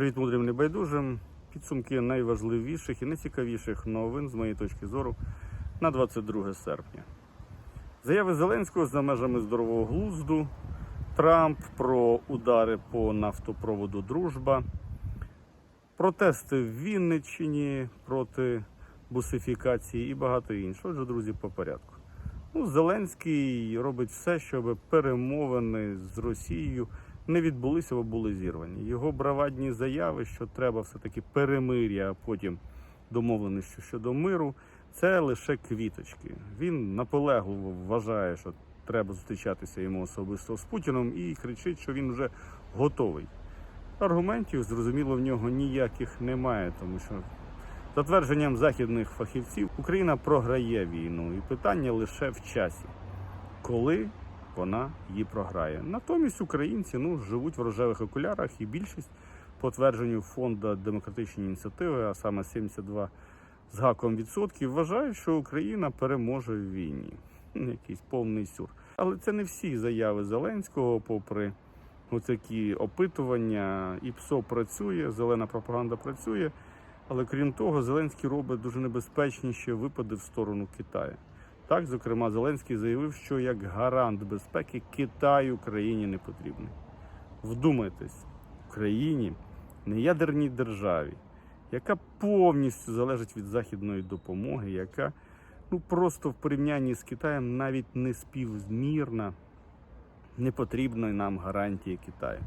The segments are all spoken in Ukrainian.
Привіт, мудрим небайдужим. Підсумки найважливіших і найцікавіших новин з моєї точки зору на 22 серпня. Заяви Зеленського за межами здорового глузду, Трамп про удари по нафтопроводу Дружба, протести в Вінниччині проти бусифікації і багато іншого. Отже, друзі, по порядку. Ну, Зеленський робить все, щоб перемовини з Росією не відбулися або були зірвані. Його бравадні заяви, що треба все-таки перемир'я, а потім домовленості щодо миру, це лише квіточки. Він наполегливо вважає, що треба зустрічатися йому особисто з Путіном і кричить, що він вже готовий. Аргументів, зрозуміло, в нього ніяких немає, тому що за твердженням західних фахівців Україна програє війну, і питання лише в часі, коли вона її програє. Натомість українці ну, живуть в рожевих окулярах, і більшість по твердженню фонду демократичні ініціативи, а саме 72 з гаком відсотків, вважають, що Україна переможе в війні. Якийсь повний сюр. Але це не всі заяви Зеленського, попри оцякі опитування. І ПСО працює, зелена пропаганда працює. Але крім того, Зеленський робить дуже небезпечніші випади в сторону Китаю. Так, зокрема, Зеленський заявив, що як гарант безпеки Китай Україні не потрібний. Вдумайтесь, Україні, неядерній державі, яка повністю залежить від західної допомоги, яка ну просто в порівнянні з Китаєм навіть не співзмірна, не потрібної нам гарантії Китаю.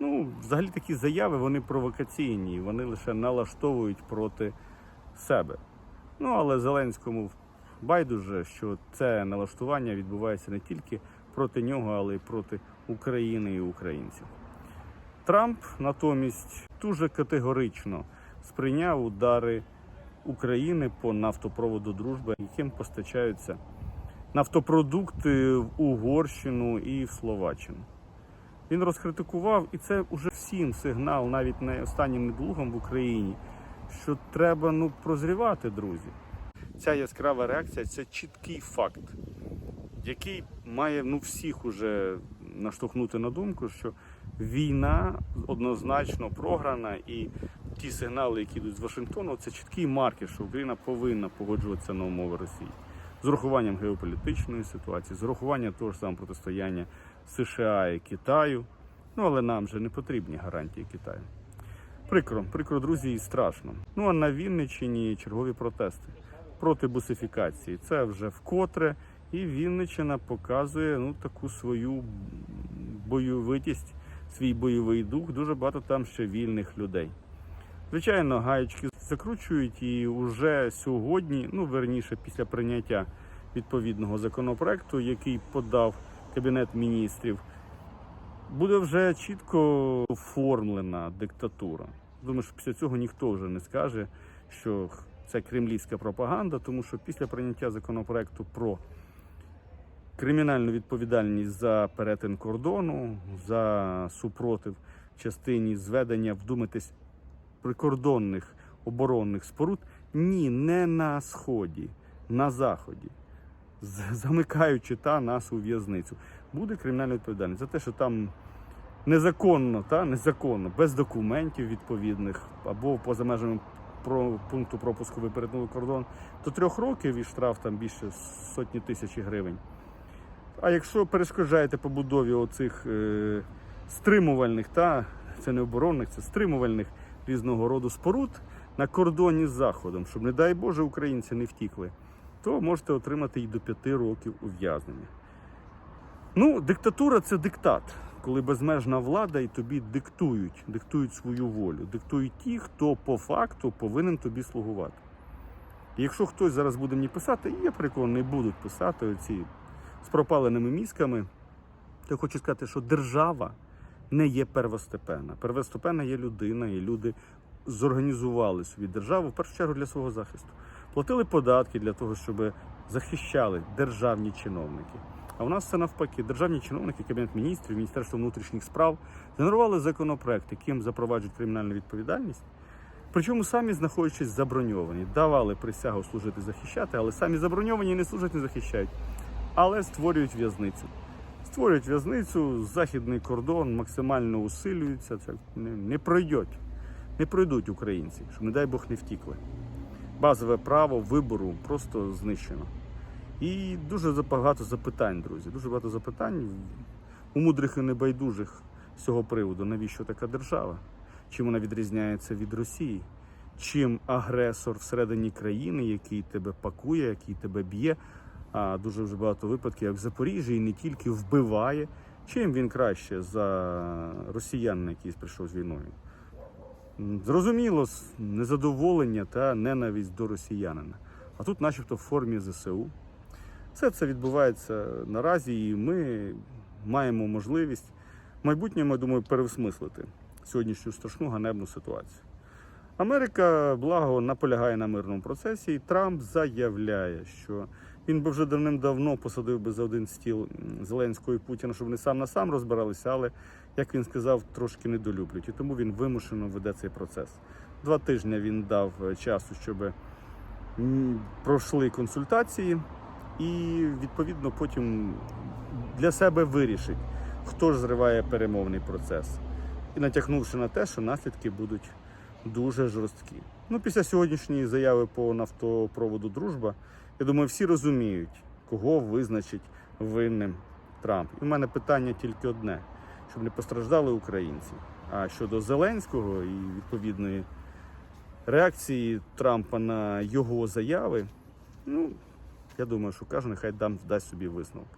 Ну, взагалі такі заяви вони провокаційні, вони лише налаштовують проти себе. Ну, але Зеленському байдуже, що це налаштування відбувається не тільки проти нього, але й проти України і українців. Трамп натомість дуже категорично сприйняв удари України по нафтопроводу Дружба, яким постачаються нафтопродукти в Угорщину і в Словаччину. Він розкритикував, і це вже всім сигнал, навіть не останнім недолугом в Україні, що треба ну прозрівати, друзі. Ця яскрава реакція це чіткий факт, який має ну всіх уже наштовхнути на думку, що війна однозначно програна, і ті сигнали, які йдуть з Вашингтону, це чіткий маркер, що Україна повинна погоджуватися на умови Росії з урахуванням геополітичної ситуації, з урахуванням того ж самого протистояння США і Китаю. Ну але нам же не потрібні гарантії Китаю. Прикро, прикро, друзі, і страшно. Ну а на Вінниччині чергові протести проти бусифікації. Це вже вкотре. І Вінниччина показує ну таку свою бойовитість, свій бойовий дух. Дуже багато там ще вільних людей. Звичайно, гаєчки закручують і вже сьогодні, ну верніше, після прийняття відповідного законопроекту, який подав Кабінет міністрів, буде вже чітко оформлена диктатура. Думаю, що після цього ніхто вже не скаже, що це кремлівська пропаганда, тому що після прийняття законопроекту про кримінальну відповідальність за перетин кордону, за супротив частині зведення, вдуматись, прикордонних оборонних споруд, ні, не на сході, на заході, замикаючи та нас у в'язницю, буде кримінальна відповідальність за те, що там незаконно, та незаконно, без документів відповідних або поза межами про пункту пропуску ви перетнули кордон, то трьох років і штраф там більше сотні тисяч гривень. А якщо перешкоджаєте побудові оцих е, стримувальних, та це не оборонних, це стримувальних різного роду споруд на кордоні з Заходом, щоб, не дай Боже, українці не втікли, то можете отримати і до п'яти років ув'язнення. Ну, диктатура це диктат, коли безмежна влада і тобі диктують, диктують свою волю, диктують ті, хто по факту повинен тобі слугувати. І якщо хтось зараз буде мені писати, я переконаний, будуть писати оці з пропаленими мізками, то я хочу сказати, що держава не є первостепенна. Первостепенна є людина, і люди зорганізували собі державу в першу чергу для свого захисту. Платили податки для того, щоб захищали державні чиновники. А у нас це навпаки. Державні чиновники, Кабінет міністрів, Міністерство внутрішніх справ генерували законопроект, яким запроваджують кримінальну відповідальність. Причому самі знаходячись заброньовані, давали присягу служити захищати, але самі заброньовані не служать, не захищають, але створюють в'язницю. Створюють в'язницю, західний кордон максимально усилюється, це не, не пройдеть. не пройдуть українці, щоб, не дай Бог, не втікли. Базове право вибору просто знищено. І дуже багато запитань, друзі. Дуже багато запитань у мудрих і небайдужих з цього приводу. Навіщо така держава? Чим вона відрізняється від Росії? Чим агресор всередині країни, який тебе пакує, який тебе б'є, а дуже вже багато випадків, як в Запоріжжі, і не тільки вбиває. Чим він краще за росіянина, який прийшов з війною? Зрозуміло, незадоволення та ненависть до росіянина. А тут, начебто, в формі ЗСУ. Все це відбувається наразі, і ми маємо можливість в майбутньому, я думаю, переосмислити сьогоднішню страшну ганебну ситуацію. Америка, благо, наполягає на мирному процесі, і Трамп заявляє, що він би вже давним-давно посадив би за один стіл Зеленського і Путіна, щоб вони сам на сам розбиралися, але, як він сказав, трошки недолюблюють. І тому він вимушено веде цей процес. Два тижні він дав е, часу, щоб пройшли консультації, і відповідно потім для себе вирішить, хто ж зриває перемовний процес. І натякнувши на те, що наслідки будуть дуже жорсткі. Ну, після сьогоднішньої заяви по нафтопроводу Дружба, я думаю, всі розуміють, кого визначить винним Трамп. І в мене питання тільки одне: щоб не постраждали українці. А щодо Зеленського і відповідної реакції Трампа на його заяви, ну, я думаю, що кожен нехай дам, дасть собі висновок.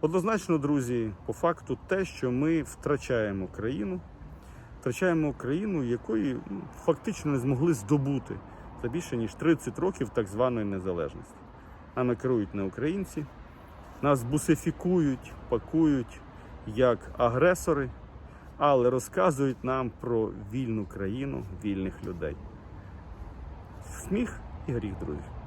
Однозначно, друзі, по факту те, що ми втрачаємо країну, втрачаємо країну, якої ну, фактично не змогли здобути за більше ніж 30 років так званої незалежності. Нами керують не українці, нас бусифікують, пакують як агресори, але розказують нам про вільну країну, вільних людей. Сміх і гріх, друзі.